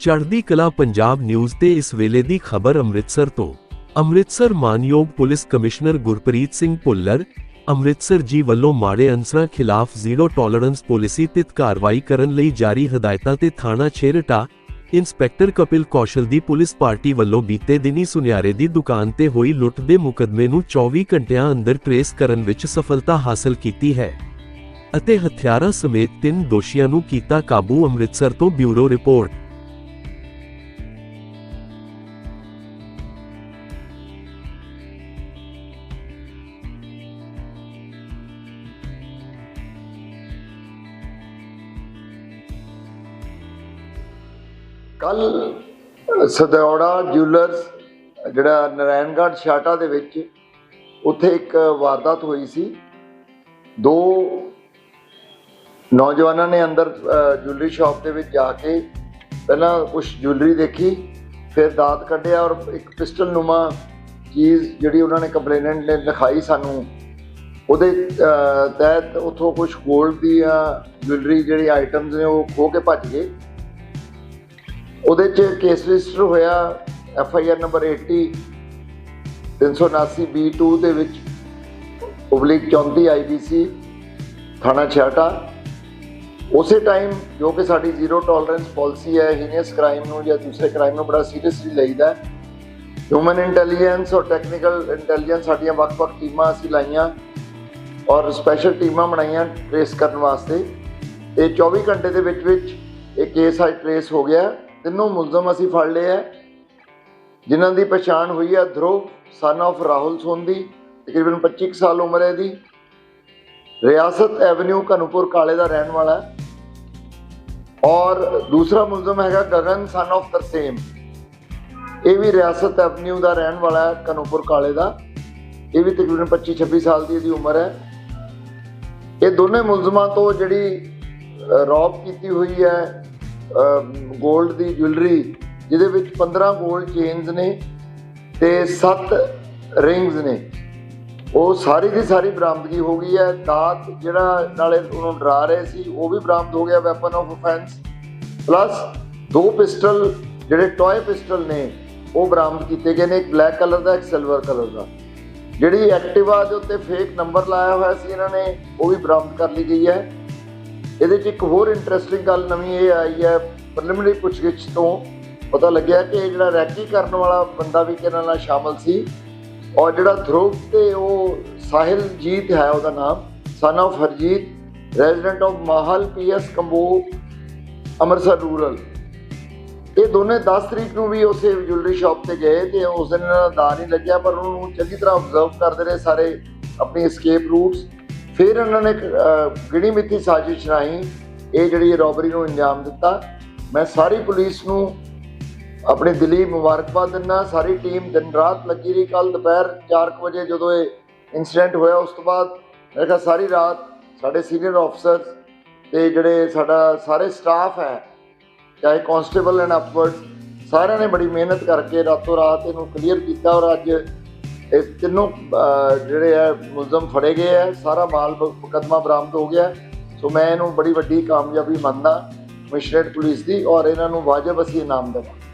ਚੜ੍ਹਦੀ ਕਲਾ ਪੰਜਾਬ ਨਿਊਜ਼ ਤੇ ਇਸ ਵੇਲੇ ਦੀ ਖਬਰ ਅੰਮ੍ਰਿਤਸਰ ਤੋਂ। ਅੰਮ੍ਰਿਤਸਰ ਮਾਨਯੋਗ ਪੁਲਿਸ ਕਮਿਸ਼ਨਰ ਗੁਰਪ੍ਰੀਤ ਸਿੰਘ ਭੁੱਲਰ, ਅੰਮ੍ਰਿਤਸਰ ਜੀ ਵੱਲੋਂ ਮਾੜੇ ਅਨਸਰਾਂ ਖਿਲਾਫ ਜ਼ੀਰੋ ਟੋਲਰੈਂਸ ਪਾਲਿਸੀ ਤੇ ਕਾਰਵਾਈ ਕਰਨ ਲਈ ਜਾਰੀ ਹਦਾਇਤਾਂ ਤੇ ਥਾਣਾ ਛੇਰਟਾ, ਇੰਸਪੈਕਟਰ ਕਪਿਲ ਕੌਸ਼ਲ ਦੀ ਪੁਲਿਸ ਪਾਰਟੀ ਵੱਲੋਂ ਬੀਤੇ ਦਿਨੀ ਸੁਨਿਆਰੇ ਦੀ ਦੁਕਾਨ ਤੇ ਹੋਈ ਲੁੱਟ ਦੇ ਮੁਕਦਮੇ ਨੂੰ 24 ਘੰਟਿਆਂ ਅੰਦਰ ਟਰੇਸ ਕਰਨ ਵਿੱਚ ਸਫਲਤਾ ਹਾਸਲ ਕੀਤੀ ਹੈ ਅਤੇ ਹਥਿਆਰਾਂ ਸਮੇਤ ਤਿੰਨ ਦੋਸ਼ੀਆਂ ਨੂੰ ਕੀਤਾ ਕਾਬੂ। ਅੰਮ੍ਰਿਤਸਰ ਤੋਂ ਬਿਊਰੋ ਰਿਪੋਰਟ। ਕੱਲ ਸਦੌੜਾ ਜੁਐਲਰਸ, ਜਿਹੜਾ ਨਰਾਇਣਗੜ੍ਹ ਛਾਟਾ ਦੇ ਵਿੱਚ ਉੱਥੇ ਇੱਕ ਵਾਰਦਾਤ ਹੋਈ ਸੀ। ਦੋ ਨੌਜਵਾਨਾਂ ਨੇ ਅੰਦਰ ਜੁਐਲਰੀ ਸ਼ਾਪ ਦੇ ਵਿੱਚ ਜਾ ਕੇ ਪਹਿਲਾਂ ਕੁਝ ਜੁਐਲਰੀ ਦੇਖੀ, ਫਿਰ ਦਾਤ ਕੱਢਿਆ ਔਰ ਇੱਕ ਪਿਸਟਲ ਨੂਮਾ ਚੀਜ਼ ਜਿਹੜੀ ਉਹਨਾਂ ਨੇ ਕੰਪਲੇਨੈਂਟ ਨੇ ਲਿਖਾਈ ਸਾਨੂੰ, ਉਹਦੇ ਤਹਿਤ ਉੱਥੋਂ ਕੁਝ 골ਡ ਦੀਆਂ ਜੁਐਲਰੀ ਜਿਹੜੀ ਆਈਟਮਸ ਨੇ ਉਹ ਖੋ ਕੇ ਭੱਜ ਗਏ। ਉਹਦੇ ਚ ਕੇਸ ਰਜਿਸਟਰ ਹੋਇਆ F I R number 80 379 B2 ਦੇ ਵਿੱਚ ਪਬਲਿਕ 34 IBC ਥਾਣਾ ਛਾਟਾ ਉਸੇ ਟਾਈਮ ਜੋ ਕਿ ਸਾਡੀ ਜ਼ੀਰੋ ਟੋਲਰੈਂਸ ਪਾਲਿਸੀ ਹੈ ਹੀਨੀਅਸ ਕ੍ਰਾਈਮ ਨੂੰ ਜਾਂ ਦੂਸਰੇ ਕ੍ਰਾਈਮ ਨੂੰ ਬੜਾ ਸੀਰੀਅਸਲੀ ਲਈਦਾ ਹਿਊਮਨ ਇੰਟੈਲੀਜੈਂਸ ਔਰ ਟੈਕਨੀਕਲ ਇੰਟੈਲੀਜੈਂਸ ਸਾਡੀਆਂ ਵੱਖ-ਵੱਖ ਟੀਮਾਂ ਅਸੀਂ ਲਾਈਆਂ ਔਰ ਸਪੈਸ਼ਲ ਟੀਮਾਂ ਬਣਾਈਆਂ ਟ੍ਰੇਸ ਕਰਨ ਵਾਸਤੇ। ਤੇ 24 ਘੰਟੇ ਦੇ ਵਿੱਚ ਵਿੱਚ ਇਹ ਕੇਸ ਅੱਜ ਟ੍ਰੇਸ ਹੋ ਗਿਆ। ਤਿੰਨੋਂ ਮੁਲਜ਼ਮ ਅਸੀਂ ਫੜ ਲਏ ਹੈ। ਜਿਨ੍ਹਾਂ ਦੀ ਪਛਾਣ ਹੋਈ ਹੈ ਧਰੁਵ ਸਨ of ਰਾਹੁਲ ਸੋਂਦੀ, ਤਕਰੀਬਨ 25 ਕੁ ਸਾਲ ਉਮਰ ਹੈ ਦੀ ਰਿਆਸਤ ਐਵਨਿਊ ਕਨੂਪੁਰ ਕਾਲੇ ਦਾ ਰਹਿਣ ਵਾਲਾ ਹੈ। ਔਰ ਦੂਸਰਾ ਮੁਲਜ਼ਮ ਹੈਗਾ ਗਗਨ ਸਨ of ਤਰਸੇਮ। ਇਹ ਵੀ ਰਿਆਸਤ ਐਵਨਿਊ ਦਾ ਰਹਿਣ ਵਾਲਾ ਹੈ ਕਨੂਪੁਰ ਕਾਲੇ ਦਾ। ਇਹ ਵੀ ਤਕਰੀਬਨ 25 26 ਸਾਲ ਦੀ ਇਹਦੀ ਉਮਰ ਹੈ। ਇਹ ਦੋਨੇ ਮੁਲਜ਼ਮਾਂ ਤੋਂ ਜਿਹੜੀ ਰੌਬ ਕੀਤੀ ਹੋਈ ਹੈ 골ਡ ਦੀ ਜੁਐਲਰੀ ਜਿਹਦੇ ਵਿੱਚ 15 골ਡ ਚੇਨਸ ਨੇ ਤੇ 7 ਰਿੰਗਸ ਨੇ। ਉਹ ਸਾਰੀ ਦੀ ਸਾਰੀ ਬਰਾਮਦਗੀ ਹੋ ਗਈ ਹੈ। ਦਾਤ ਜਿਹੜਾ ਨਾਲੇ ਉਹਨੂੰ ਡਰਾ ਰਹੇ ਸੀ, ਉਹ ਵੀ ਬਰਾਮਦ ਹੋ ਗਿਆ ਵੈਪਨ ਆਫ ਆਫੈਂਸ ਪਲੱਸ ਦੋ ਪਿਸਟਲ, ਜਿਹੜੇ ਟੌਏ ਪਿਸਟਲ ਨੇ, ਉਹ ਬਰਾਮਦ ਕੀਤੇ ਗਏ ਨੇ, ਇੱਕ ਬਲੈਕ ਕਲਰ ਦਾ, ਇੱਕ ਸਿਲਵਰ ਕਲਰ ਦਾ। ਜਿਹੜੀ ਐਕਟਿਵਾ ਦੇ ਉੱਤੇ ਫੇਕ ਨੰਬਰ ਲਾਇਆ ਹੋਇਆ ਸੀ ਇਹਨਾਂ ਨੇ, ਉਹ ਵੀ ਬਰਾਮਦ ਕਰ ਲਈ ਗਈ ਹੈ। ਇਹਦੇ 'ਚ ਇੱਕ ਹੋਰ ਇੰਟਰਸਟਿੰਗ ਗੱਲ ਨਵੀਂ ਇਹ ਆਈ ਹੈ ਪ੍ਰੀਲਿਮਿਨਰੀ ਪੁੱਛਗਿੱਛ ਤੋਂ ਪਤਾ ਲੱਗਿਆ ਕਿ ਇਹ ਜਿਹੜਾ ਰੈਕੀ ਕਰਨ ਵਾਲਾ ਬੰਦਾ ਵੀ ਕਿਹਨਾਂ ਨਾਲ ਸ਼ਾਮਲ ਸੀ ਔਰ ਜਿਹੜਾ ਧਰੁਵ ਤੇ ਉਹ ਸਾਹਿਲ ਜੀਤ ਹੈ ਉਹਦਾ ਨਾਮ son of Harjeet resident of Mahal PS Kambo, Amritsar rural ਇਹ ਦੋਨੇ 10 ਤਰੀਕ ਨੂੰ ਵੀ ਉਸੇ ਜੁਐਲਰੀ ਸ਼ਾਪ ਤੇ ਗਏ ਤੇ ਉਸ ਦਿਨ ਇਹਨਾਂ ਦਾ ਨਹੀਂ ਲੱਗਿਆ, ਪਰ ਉਹਨਾਂ ਨੂੰ ਚੰਗੀ ਤਰ੍ਹਾਂ ਆਬਜ਼ਰਵ ਕਰਦੇ ਰਹੇ ਸਾਰੇ ਆਪਣੀ escape ਰੂਟਸ ਫਿਰ ਇਹਨਾਂ ਨੇ ਗਿਣੀ ਮਿੱਥੀ ਸਾਜ਼ਿਸ਼ ਰਾਹੀਂ ਇਹ ਜਿਹੜੀ ਰੋਬਰੀ ਨੂੰ ਅੰਜਾਮ ਦਿੱਤਾ। ਮੈਂ ਸਾਰੀ ਪੁਲਿਸ ਨੂੰ ਆਪਣੀ ਦਿੱਲੀ ਮੁਬਾਰਕਬਾਦ ਦਿੰਦਾ, ਸਾਰੀ ਟੀਮ ਦਿਨ ਰਾਤ ਲੱਗੀ ਰਹੀ। ਕੱਲ ਦੁਪਹਿਰ 4 ਕੁ ਵਜੇ ਜਦੋਂ ਇਹ ਇਨਸੀਡੈਂਟ ਹੋਇਆ, ਉਸ ਤੋਂ ਬਾਅਦ ਮੇਰੇ ਖਿਆਲ ਸਾਰੀ ਰਾਤ ਸਾਡੇ ਸੀਨੀਅਰ ਆਫਸਰਸ ਤੇ ਜਿਹੜੇ ਸਾਡਾ ਸਾਰੇ ਸਟਾਫ ਹੈ, ਚਾਹੇ ਕਾਂਸਟੇਬਲ ਐਂਡ ਅਪਵਰਡ ਸਾਰਿਆਂ ਨੇ ਬੜੀ ਮਿਹਨਤ ਕਰਕੇ ਰਾਤੋਂ ਰਾਤ ਇਹਨੂੰ ਕਲੀਅਰ ਕੀਤਾ ਔਰ ਅੱਜ ਇਹ ਤਿੰਨੋਂ ਜਿਹੜੇ ਹੈ ਮੁਲਜ਼ਮ ਫੜੇ ਗਏ ਹੈ ਸਾਰਾ ਮਾਲ ਬ- ਮੁਕੱਦਮਾ ਬਰਾਮਦ ਹੋ ਗਿਆ। ਸੋ ਮੈਂ ਇਹਨੂੰ ਬੜੀ ਵੱਡੀ ਕਾਮਯਾਬੀ ਮੰਨਦਾ, ਕਮਿਸ਼ਨਰੇਟ ਪੁਲਿਸ ਦੀ, ਔਰ ਇਹਨਾਂ ਨੂੰ ਵਾਜਬ ਅਸੀਂ ਇਨਾਮ ਦੇਵਾਂ